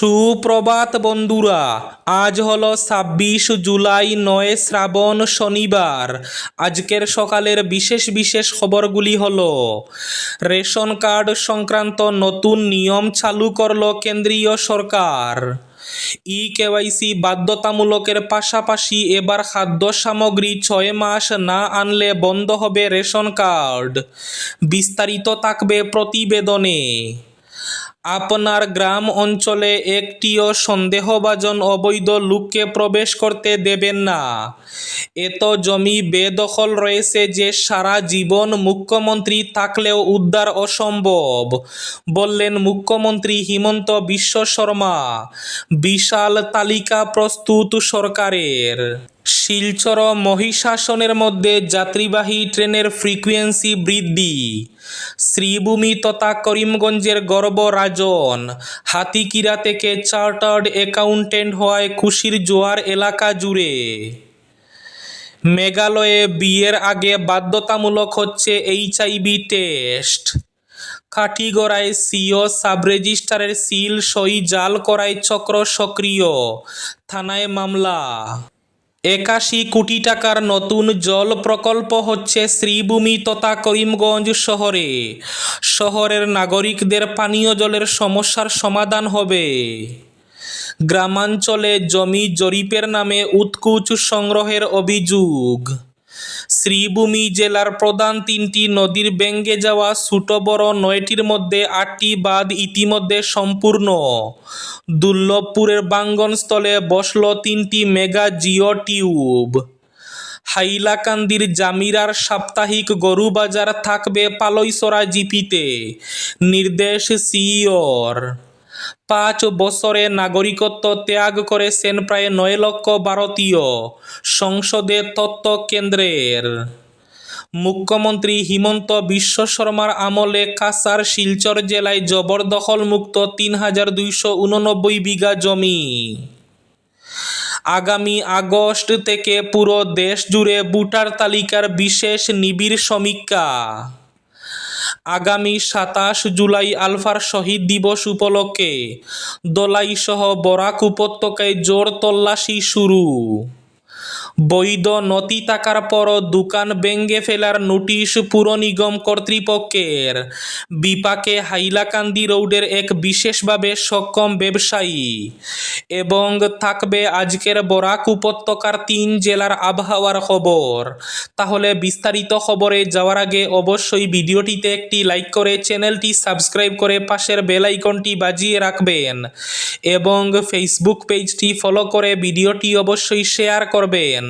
সুপ্রভাত বন্ধুরা, আজ হলো ছাব্বিশ জুলাই নয় শ্রাবণ শনিবার। আজকের সকালের বিশেষ বিশেষ খবরগুলি হলো, রেশন কার্ড সংক্রান্ত নতুন নিয়ম চালু করল কেন্দ্রীয় সরকার। ই কেওয়াইসি বাধ্যতামূলকের পাশাপাশি এবার খাদ্য সামগ্রী ছয় মাস না আনলে বন্ধ হবে রেশন কার্ড। বিস্তারিত থাকবে প্রতিবেদনে। আপনার গ্রাম অঞ্চলে একটিও সন্দেহভাজন অবৈধ লোককে প্রবেশ করতে দেবেন না। এত জমি বেদখল রয়েছে যে সারা জীবন মুখ্যমন্ত্রী থাকলেও উদ্ধার অসম্ভব, বললেন মুখ্যমন্ত্রী হিমন্ত বিশ্ব শর্মা। বিশাল তালিকা প্রস্তুত সরকারের। শিলচর মহিষাসনের মধ্যে যাত্রীবাহী ট্রেনের ফ্রিকোয়েন্সি বৃদ্ধি। শ্রীভূমি তথা করিমগঞ্জের গর্ব রাজন হাতিকিরা থেকে চার্টার্ড অ্যাকাউন্টেন্ট হওয়ায় খুশির জোয়ার এলাকা জুড়ে। মেঘালয়ে বিয়ের আগে বাধ্যতামূলক হচ্ছে এইচআইভি টেস্ট। কাঠিগড়ায় সিও সাব রেজিস্ট্রারের সিল সই জাল করায় চক্র সক্রিয়। থানায় মামলা। একাশি কোটি টাকার নতুন জল প্রকল্প হচ্ছে শ্রীভূমি তথা করিমগঞ্জ শহরে। শহরের নাগরিকদের পানীয় জলের সমস্যার সমাধান হবে। গ্রামাঞ্চলে জমি জরিপের নামে উৎকুচ সংগ্রহের অভিযোগ। শ্রীভূমি জেলার প্রধান তিনটি নদীর ব্যঙ্গে যাওয়া ছোট বড় নয়টির মধ্যে আটটি বাঁধ ইতিমধ্যে সম্পূর্ণ। দুর্লভপুরের বাঙ্গনস্থলে বসল তিনটি মেগা জিও টিউব। হাইলাকান্দির জামিরার সাপ্তাহিক গরু বাজার থাকবে পালইসরা জিপিতে, নির্দেশ সিইওর। পাঁচ বছরে নাগরিকত্ব ত্যাগ করেছেন প্রায় নয় লক্ষ ভারতীয় সংসদে তত্ত্ব কেন্দ্রের। মুখ্যমন্ত্রী হিমন্ত বিশ্ব শর্মার আমলে কাসার শিলচর জেলায় জবরদখল মুক্ত তিন হাজার দুইশো উননব্বই বিঘা জমি। আগামী আগস্ট থেকে পুরো দেশ জুড়ে ভোটার তালিকার বিশেষ নিবিড় সমীক্ষা। আগামী সাতাশ জুলাই আলফার শহীদ দিবস উপলক্ষে দোলাইসহ বরাক উপত্যকায় জোর তল্লাশি শুরু। বৈধ নথি থাকার পরও দোকান ভেঙে ফেলার নোটিশ পুর নিগম কর্তৃপক্ষের। বিপাকে হাইলাকান্দি রোডের এক বিশেষভাবে সক্ষম ব্যবসায়ী। এবং থাকবে আজকের বরাক উপত্যকার তিন জেলার আবহাওয়ার খবর। তাহলে বিস্তারিত খবরে যাওয়ার আগে অবশ্যই ভিডিওটিতে একটি লাইক করে চ্যানেলটি সাবস্ক্রাইব করে পাশের বেল আইকনটি বাজিয়ে রাখবেন। এবং ফেসবুক পেজটি ফলো করে ভিডিওটি অবশ্যই শেয়ার করবেন।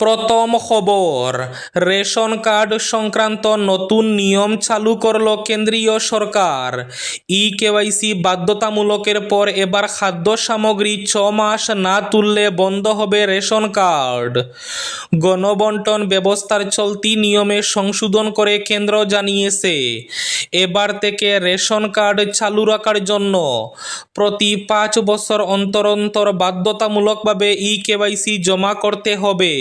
প্রথম খবর, রেশন কার্ড সংক্রান্ত নতুন নিয়ম চালু করল কেন্দ্রীয় সরকার। ই কেওয়াইসি বাধ্যতামূলকের পর এবার খাদ্য সামগ্রী ছ মাস না তুললে বন্ধ হবে রেশন কার্ড। গণবন্টন ব্যবস্থার চলতি নিয়মে সংশোধন করে কেন্দ্র জানিয়েছে। এবার থেকে রেশন কার্ড চালু রাখার জন্য প্রতি পাঁচ বছর অন্তর অন্তর বাধ্যতামূলকভাবে ই কেওয়াইসি জমা করতে হবে।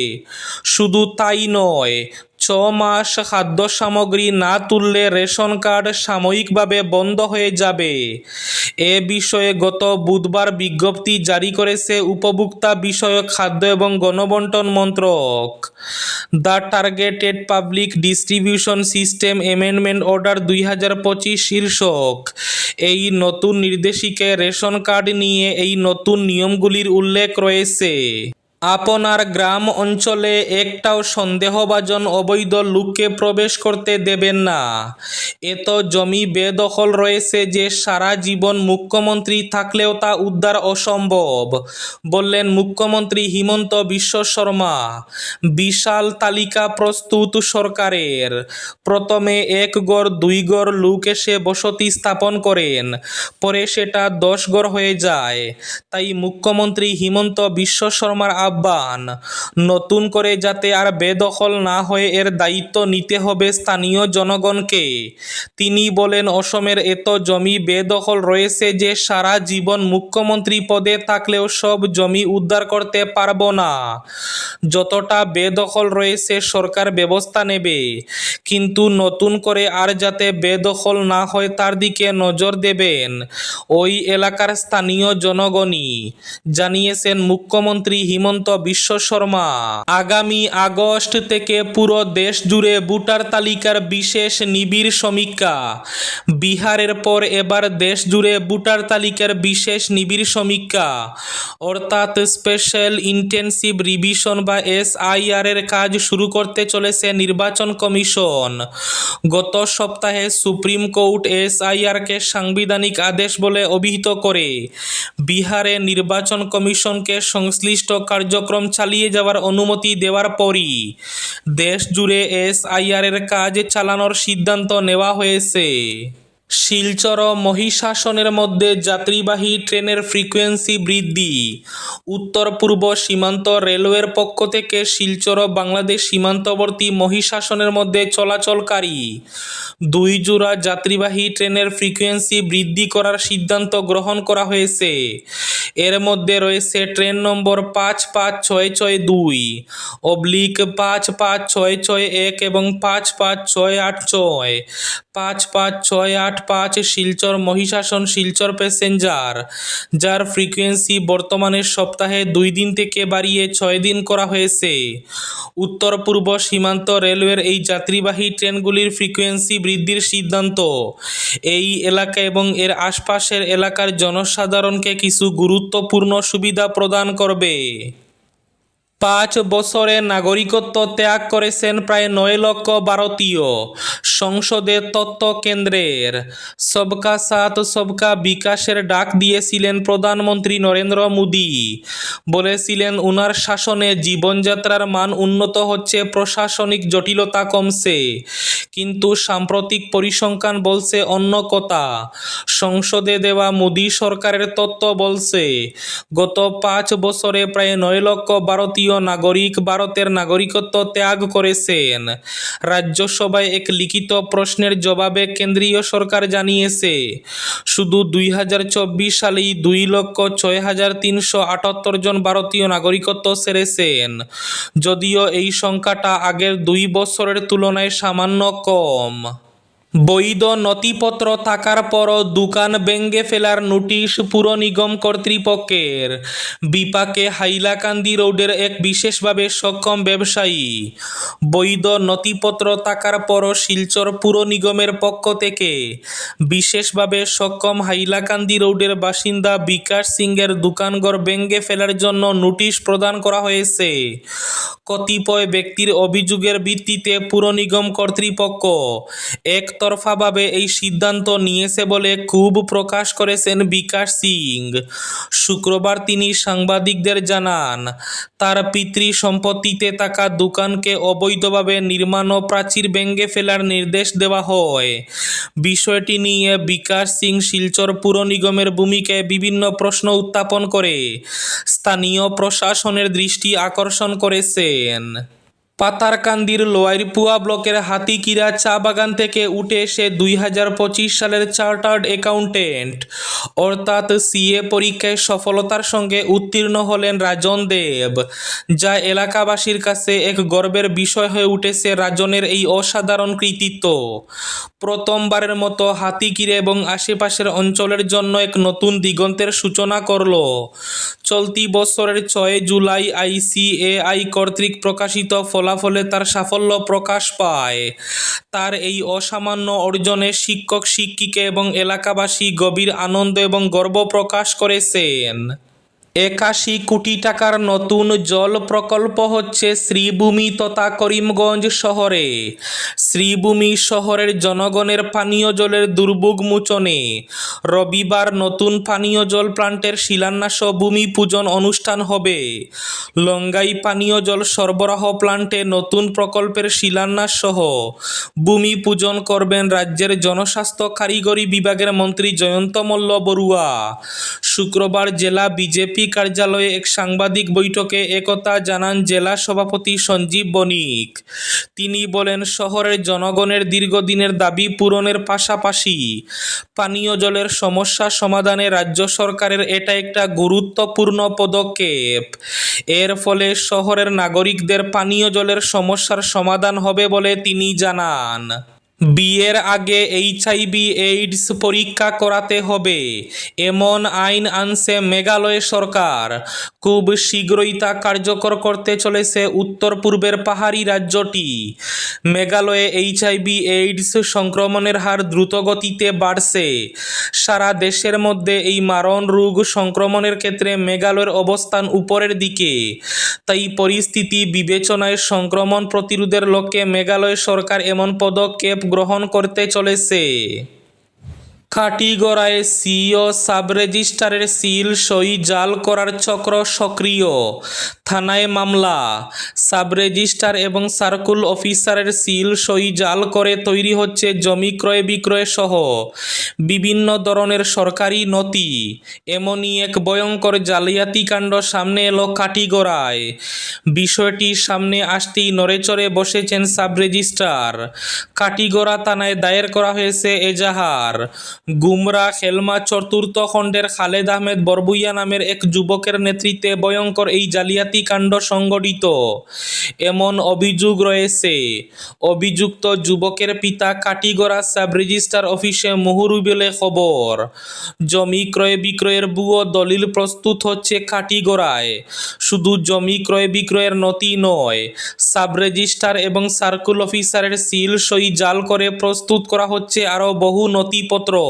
শুধু তাই নয়, ছ মাস খাদ্য সামগ্রী না তুললে রেশন কার্ড সাময়িকভাবে বন্ধ হয়ে যাবে। এ বিষয়ে গত বুধবার বিজ্ঞপ্তি জারি করেছে উপভোক্তা বিষয়ক খাদ্য এবং গণবন্টন মন্ত্রক। The targeted public distribution system amendment order দুই হাজার পঁচিশ শীর্ষক। এই নতুন নির্দেশিকায় রেশন কার্ড নিয়ে এই নতুন নিয়মগুলির উল্লেখ রয়েছে। আপনার গ্রাম অঞ্চলে একটাও সন্দেহভাজন অবৈধ লোককে প্রবেশ করতে দেবেন না। এত জমি বেদখল রয়েছে যে সারা জীবন মুখ্যমন্ত্রী থাকলেও তা উদ্ধার অসম্ভব, বললেন মুখ্যমন্ত্রী হিমন্ত বিশ্ব শর্মা। বিশাল তালিকা প্রস্তুত সরকারের। প্রথমে এক গড়, দুই গড় লোক এসে বসতি স্থাপন করেন, পরে সেটা দশ গড় হয়ে যায়। তাই মুখ্যমন্ত্রী হিমন্ত বিশ্ব শর্মার আহ্বান নতুন করে যাতে আর বেদখল না হয়ে এর দায়িত্ব নিতে হবে স্থানীয় জনগণকে। তিনি বলেন, অসমের এত জমি বেদখল রয়েছে যে সারা জীবন মুখ্যমন্ত্রী পদে থাকলেও সব জমি উদ্ধার করতে পারব না। যতটা বেদখল রয়েছে সরকার ব্যবস্থা নেবে। কিন্তু নতুন করে আর যাতে বেদখল না হয় তার দিকে নজর দেবেন ওই এলাকার স্থানীয় জনগণই। জানিয়েছেন মুখ্যমন্ত্রী হিমন্ত বিশ্ব শর্মা। আগামী আগস্ট থেকে পুরো দেশ জুড়ে ভোটার তালিকার বিশেষ নিবিড় সমীক্ষা। বিহারের পর এবার দেশ জুড়ে ভোটার তালিকার বিশেষ নিবিড় সমীক্ষা। অর্থাৎ স্পেশাল ইন্টেন্সিভ রিভিশন বা এসআইআর এর কাজ শুরু করতে চলেছে নির্বাচন কমিশন। গত সপ্তাহে সুপ্রিম কোর্ট এসআইআর কে সাংবিধানিক আদেশ বলে অভিহিত করে। বিহারে নির্বাচন কমিশনকে সংশ্লিষ্ট কার্যক্রম চালিয়ে যাওয়ার অনুমতি দেওয়ার পরই দেশ জুড়ে এসআইআর এর কাজ চালানোর সিদ্ধান্ত নেওয়া হয়েছে। শিলচর মহিষাসনের মধ্যে যাত্রীবাহী ট্রেনের ফ্রিকোয়েন্সি বৃদ্ধি। উত্তর পূর্ব সীমান্ত রেলওয়ের পক্ষ থেকে শিলচর বাংলাদেশ সীমান্তবর্তী মহিষাসনের মধ্যে চলাচলকারী দুই জোড়া যাত্রীবাহী ট্রেনের ফ্রিকোয়েন্সি বৃদ্ধি করার সিদ্ধান্ত গ্রহণ করা হয়েছে। এর মধ্যে রয়েছে ট্রেন নম্বর পাঁচ পাঁচ ছয় ছয় দুই, অবলিক পাঁচ পাঁচ ছয় ছয় এক এবং পাঁচ পাঁচ ছয় আট ছয়। পাঁচ পাঁচ ছয় আট পাঁচ শিলচর মহিষাসন শিলচর প্যাসেঞ্জার, যার ফ্রিকোয়েন্সি বর্তমানে সপ্তাহে দুই দিন থেকে বাড়িয়ে ছয় দিন করা হয়েছে। উত্তর পূর্ব সীমান্ত রেলওয়ের এই যাত্রীবাহী ট্রেনগুলির ফ্রিকোয়েন্সি বৃদ্ধির সিদ্ধান্ত। এই এলাকা এবং এর আশপাশের এলাকার জনসাধারণকে কিছু গুরুত্বপূর্ণ সুবিধা প্রদান করবে। পাঁচ বছরে নাগরিকত্ব ত্যাগ করেছেন প্রায় নয় লক্ষ ভারতীয়। সংসদে তত্ত্ব কেন্দ্রের সবকা সাথ, সবকা বিকাশের ডাক দিয়েছিলেন প্রধানমন্ত্রী নরেন্দ্র মোদী। বলেছিলেন, উনার শাসনে জীবনযাত্রার মান উন্নত হচ্ছে, প্রশাসনিক জটিলতা কমছে। কিন্তু সাম্প্রতিক পরিসংখ্যান বলছে অন্য কথা। সংসদে দেওয়া মোদী সরকারের তত্ত্ব বলছে, গত পাঁচ বছরে প্রায় নয় লক্ষ ভারতীয় নাগরিক ভারতের নাগরিকত্ব ত্যাগ করেছেন। রাজ্যসভায় এক লিখিত প্রশ্নের জবাবে কেন্দ্রীয় সরকার জানিয়েছে, শুধু দুই হাজার চব্বিশ সালেই দুই লক্ষ ছয় হাজার তিনশো আটাত্তর জন ভারতীয় নাগরিকত্ব সেরেছেন। যদিও এই সংখ্যাটা আগের দুই বছরের তুলনায় সামান্য কম। বৈধ নথিপত্র থাকার পরও দোকান ভেঙে ফেলার নোটিশ পুর নিগম কর্তৃপক্ষের। বিপাকে হাইলাকান্দি রোডের এক বিশেষভাবে সক্ষম ব্যবসায়ী। বৈধ নথিপত্র থাকার পরও শিলচর পুর নিগমের পক্ষ থেকে বিশেষভাবে সক্ষম হাইলাকান্দি রোডের বাসিন্দা বিকাশ সিংয়ের দোকানঘর ভেঙে ফেলার জন্য নোটিশ প্রদান করা হয়েছে। কতিপয় ব্যক্তির অভিযোগের ভিত্তিতে পুর নিগম কর্তৃপক্ষ একতরফাভাবে এই সিদ্ধান্ত নিয়েছে বলে ক্ষোভ প্রকাশ করেছেন বিকাশ সিং। শুক্রবার তিনি সাংবাদিকদের জানান, তার পিতৃ সম্পত্তিতে থাকা দোকানকে অবৈধভাবে নির্মাণ ও প্রাচীর ভেঙে ফেলার নির্দেশ দেওয়া হয়। বিষয়টি নিয়ে বিকাশ সিং শিলচর পুর নিগমের ভূমিকায় বিভিন্ন প্রশ্ন উত্থাপন করে স্থানীয় প্রশাসনের দৃষ্টি আকর্ষণ করেছেন। পাতারকান্দির লোয়ারপুয়া ব্লকের হাতিকিরা চা বাগান থেকে উঠে এসে দুই হাজার পঁচিশ সালের চার্টার্ড অ্যাকাউন্টেন্ট, অর্থাৎ সিএ পরীক্ষায় সফলতার সঙ্গে উত্তীর্ণ হলেন রাজন দেব, যা এলাকাবাসীর কাছে এক গর্বের বিষয় হয়ে উঠেছে রাজনের এই অসাধারণ কৃতিত্ব। প্রথমবারের মতো হাতিকিরে এবং আশেপাশের অঞ্চলের জন্য এক নতুন দিগন্তের সূচনা করল। চলতি বছরের ছয় জুলাই আইসিএআই কর্তৃক প্রকাশিত ফলাফলে তার সাফল্য প্রকাশ পায়। তার এই অসামান্য অর্জনে শিক্ষক, শিক্ষিকা এবং এলাকাবাসী গভীর আনন্দ এবং গর্ব প্রকাশ করেছেন। একাশি কোটি টাকার নতুন জল প্রকল্প হচ্ছে শ্রীভূমি তথা করিমগঞ্জ শহরে। শ্রীভূমি শহরের জনগণের পানীয় জলের দুর্ভোগ মোচনে। রবিবার নতুন পানীয় জল প্লান্টের শিলান্যাস ভূমি পূজন অনুষ্ঠান হবে। লঙ্গাই পানীয় জল সরবরাহ প্লান্টে নতুন প্রকল্পের শিলান্যাস সহ ভূমি পূজন করবেন রাজ্যের জনস্বাস্থ্য কারিগরি বিভাগের মন্ত্রী জয়ন্ত মল্ল বড়ুয়া। শুক্রবার জেলা বিজেপি কার্যালয়ে এক সাংবাদিক বৈঠকে একথা জানান জেলা সভাপতি সঞ্জীব বণিক। তিনি বলেন, শহরের জনগণের দীর্ঘদিনের দাবি পূরণের পাশাপাশি পানীয় জলের সমস্যা সমাধানে রাজ্য সরকারের এটা একটা গুরুত্বপূর্ণ পদক্ষেপ। এর ফলে শহরের নাগরিকদের পানীয় জলের সমস্যার সমাধান হবে বলে তিনি জানান। বিয়ের আগে এইচআইভি এইডস পরীক্ষা করাতে হবে, এমন আইন আনছে মেঘালয় সরকার। খুব শীঘ্রই তা কার্যকর করতে চলেছে উত্তর পূর্বের পাহাড়ি রাজ্যটি। মেঘালয়ে এইচআইভি এইডস সংক্রমণের হার দ্রুতগতিতে বাড়ছে। সারা দেশের মধ্যে এই মারণ রোগ সংক্রমণের ক্ষেত্রে মেঘালয়ের অবস্থান উপরের দিকে। তাই পরিস্থিতি বিবেচনায় সংক্রমণ প্রতিরোধের লক্ষ্যে মেঘালয় সরকার এমন পদক্ষেপ গ্রহণ করতে চলেছে। কাটিগড়ায় সিও সাব রেজিস্ট্রারের সিল সই জাল করার চক্র সক্রিয়। থানায় মামলা। সাব রেজিস্ট্রার এবং সার্কুল অফিসারের সিল সই জাল করে তৈরি হচ্ছে জমি ক্রয় বিক্রয় সহ বিভিন্ন ধরনের সরকারি নথি। এমনই এক ভয়ঙ্কর জালিয়াতি কাণ্ড সামনে এলো কাটিগড়ায়। বিষয়টি সামনে আসতেই নড়েচড়ে বসেছেন সাব রেজিস্ট্রার কাটিগড়া থানায় দায়ের করা হয়েছে এজাহার। গুমরা খেলমা চতুর্থ খণ্ডের খালেদ আহমেদ বরবুইয়া নামের এক যুবকের নেতৃত্বে ভয়ঙ্কর এই জালিয়াতি কাণ্ড সংগঠিত এমন অভিযোগ রয়েছে। অভিযুক্ত যুবকের পিতা কাটিগড়া সাব রেজিস্ট্রার অফিসে মুহুরুবেলে খবর। জমি ক্রয় বিক্রয়ের ভুয়ো দলিল প্রস্তুত হচ্ছে কাটিগড়ায়। শুধু জমি ক্রয় বিক্রয়ের নথি নয় সাব রেজিস্ট্রার এবং সার্কুল অফিসারের সিল সই জাল করে প্রস্তুত করা হচ্ছে আরও বহু নথিপত্র।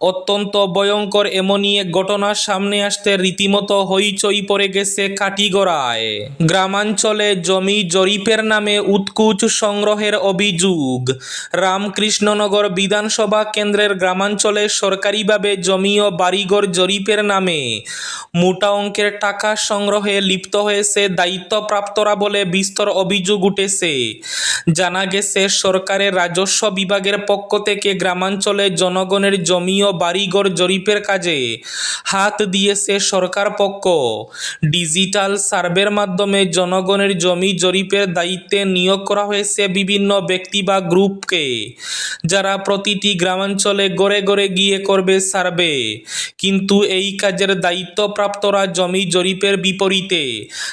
অত্যন্ত ভয়ঙ্কর এমনই এক ঘটনা সামনে আসতে রীতিমতো হইচই পড়ে গেছে কাটিগড়ায় গ্রামাঞ্চলে জমি জরিপের নামে উৎকুচ সংগ্রহের অভিযোগ। রামকৃষ্ণনগর বিধানসভা কেন্দ্রের গ্রামাঞ্চলে সরকারিভাবে জমি ও বাড়িঘর জরিপের নামে মোটা অঙ্কের টাকা সংগ্রহে লিপ্ত হয়েছে দায়িত্বপ্রাপ্তরা বলে বিস্তর অভিযোগ উঠেছে। জানা গেছে, সরকারের রাজস্ব বিভাগের পক্ষ থেকে গ্রামাঞ্চলে জনগণের জমি ও বাড়িঘর জরিপের কাজে হাত দিয়েছে সরকার পক্ষ। ডিজিটাল সার্ভের মাধ্যমে জনগণের জমি জরিপের দায়িত্বে নিয়োগ করা হয়েছে বিভিন্ন ব্যক্তি বা গ্রুপকে। যারা প্রতিটি গ্রামাঞ্চলে গড়ে গড়ে গিয়ে করবে সার্ভে। কিন্তু এই কাজের দায়িত্বপ্রাপ্তরা জমি জরিপের বিপরীতে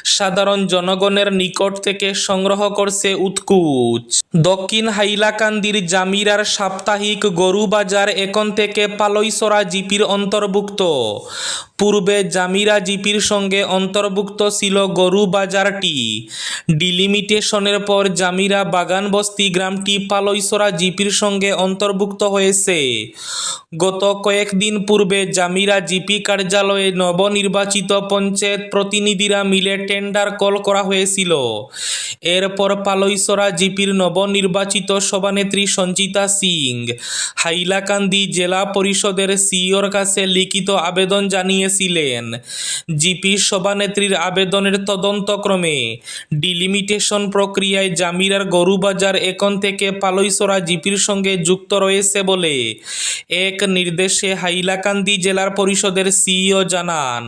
সাধারণ জনগণের নিকট থেকে সংগ্রহ করছে উৎকুচ। দক্ষিণ হাইলাকান্দির জামিরার সাপ্তাহিক গরু বাজার এখন থেকে পালইসরা জিপির অন্তর্ভুক্ত। পূর্বে জামিরা জিপির সঙ্গে অন্তর্ভুক্ত ছিল গরু বাজারটি ডিলিমিটেশনের পর জামিরা বাগানবস্তি গ্রামটি পালইসরা জিপির সঙ্গে অন্তর্ভুক্ত হয়েছে। গত কয়েকদিন পূর্বে জামিরা জিপি কার্যালয়ে নবনির্বাচিত পঞ্চায়েত প্রতিনিধিরা মিলে টেন্ডার কল করা হয়েছিল। এরপর পালইসরা জিপির নবনির্বাচিত সভানেত্রী সঞ্চিতা সিং, হাইলাকান্দি জেলা পরিষদের সিইওর কাছে লিখিত আবেদন জানিয়েছিলেন জিপি সভানেত্রীর আবেদনের তদন্তক্রমে ডিলিমিটেশন প্রক্রিয়ায় জামিরার গরুবাজার এখন থেকে পালইসরা জিপির সঙ্গে যুক্ত রয়েছে বলে এক নির্দেশে হাইলাকান্দি জেলার পরিষদের সিইও জানান।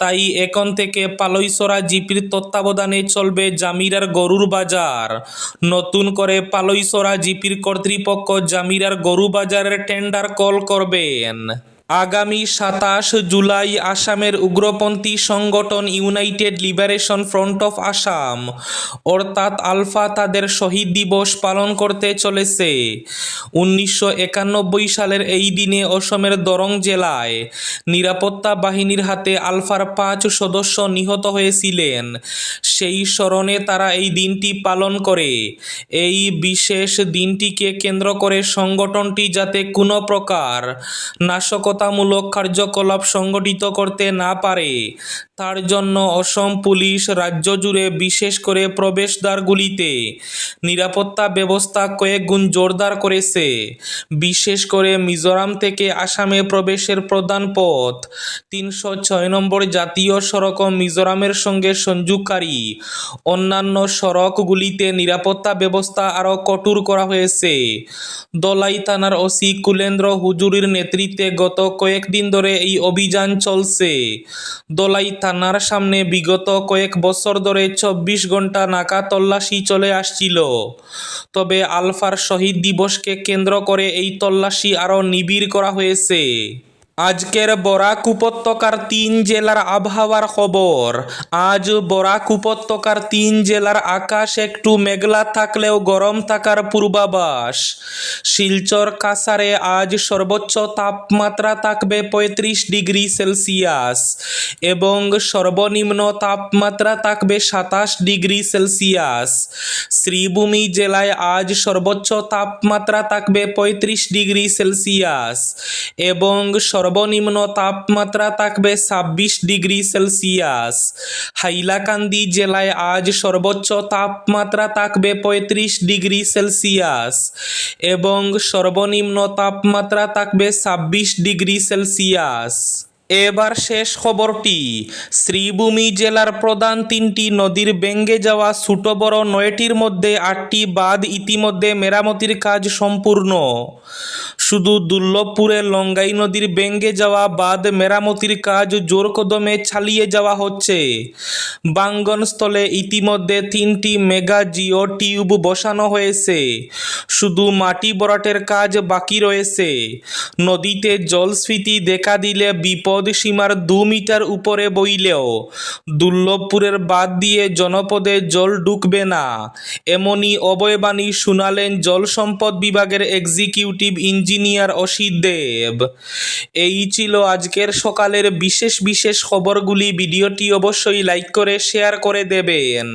তাই এখন থেকে পালইসরা জিপির তত্ত্বাবধানে চলবে জামিরার গরুর বাজার। নতুন করে পালইসরা জিপির কর্তৃপক্ষ জামিরার গরু বাজারের টেন্ডার কল করবেন। আগামী সাতাশ জুলাই আসামের উগ্রপন্থী সংগঠন United Liberation Front of Assam, অর্থাৎ আলফা তাদের শহীদ দিবস পালন করতে চলেছে। উনিশশো একানব্বই সালের এই দিনে অসমের দরং জেলায় নিরাপত্তা বাহিনীর হাতে আলফার পাঁচ সদস্য নিহত হয়েছিলেন। সেই স্মরণে তারা এই দিনটি পালন করে। এই বিশেষ দিনটিকে কেন্দ্র করে সংগঠনটি যাতে কোনো প্রকার নাশকতামূলক কার্যকলাপ সংগঠিত করতে না পারে। তার জন্য অসম পুলিশ রাজ্য জুড়ে বিশেষ করে প্রবেশদ্বারগুলিতে নিরাপত্তা ব্যবস্থা কয়েকগুণ জোরদার করেছে। বিশেষ করে মিজোরাম থেকে আসামে প্রবেশের প্রধান পথ, তিনশো ছয় নম্বর জাতীয় সড়ক মিজোরামের সঙ্গে সংযোগকারী। অন্যান্য সড়কগুলিতে নিরাপত্তা ব্যবস্থা আরও কঠোর করা হয়েছে। দলাই থানার ওসি কুলেন্দ্র হুজুরির নেতৃত্বে গত কয়েকদিন ধরে এই অভিযান চলছে। দলাই থানার সামনে বিগত কয়েক বছর ধরে চব্বিশ ঘণ্টা নাকা তল্লাশি চলে আসছিল। তবে আলফার শহীদ দিবসকে কেন্দ্র করে এই তল্লাশি আরও নিবিড় করা হয়েছে। আজকের বরাক উপত্যকার তিন জেলার আবহাওয়ার খবর। আজ বরাক উপত্যকার তিন জেলার আকাশ একটু মেঘলা থাকলেও গরম থাকার পূর্বাভাস। শিলচর কাসারে আজ সর্বোচ্চ তাপমাত্রা থাকবে পঁয়ত্রিশ ডিগ্রি সেলসিয়াস এবং সর্বনিম্ন তাপমাত্রা থাকবে সাতাশ ডিগ্রি সেলসিয়াস। শ্রীভূমি জেলায় আজ সর্বোচ্চ তাপমাত্রা থাকবে পঁয়ত্রিশ ডিগ্রি সেলসিয়াস এবং সর্বনিম্ন তাপমাত্রা থাকবে ছাব্বিশ ডিগ্রি সেলসিয়াস। হাইলাকান্দি জেলায় আজ সর্বোচ্চ তাপমাত্রা থাকবে পঁয়ত্রিশ ডিগ্রি সেলসিয়াস এবং সর্বনিম্ন তাপমাত্রা থাকবে ছাব্বিশ ডিগ্রি সেলসিয়াস। এবার শেষ খবরটি। শ্রীভূমি জেলার প্রধান তিনটি নদীর ভেঙে যাওয়া ছোট বড় নয়টির মধ্যে আটটি বাঁধ ইতিমধ্যে মেরামতির কাজ সম্পূর্ণ। শুধু দুর্লভপুরে লঙ্গাই নদীর বেঙ্গে যাওয়া বাঁধ মেরামতির কাজ জোর কদমে চালিয়ে যাওয়া হচ্ছে। বাঙ্গনস্থলে ইতিমধ্যে তিনটি মেগা জিও টিউব বসানো হয়েছে। শুধু মাটি বরাটের কাজ বাকি রয়েছে। নদীতে জলস্ফীতি দেখা দিলে বিপদ সীমার দু মিটার উপরে বইলেও দুর্লভপুরের বাদ দিয়ে জনপদে জল ঢুকবে না। এমনই অবয়বাণী শুনালেন জল সম্পদ বিভাগের এক্সিকিউটিভ ইঞ্জিনিয়ার অসিত দেব। এই ছিল আজকের সকালের বিশেষ বিশেষ খবরগুলি। ভিডিওটি অবশ্যই লাইক করে শেয়ার করে দেবেন।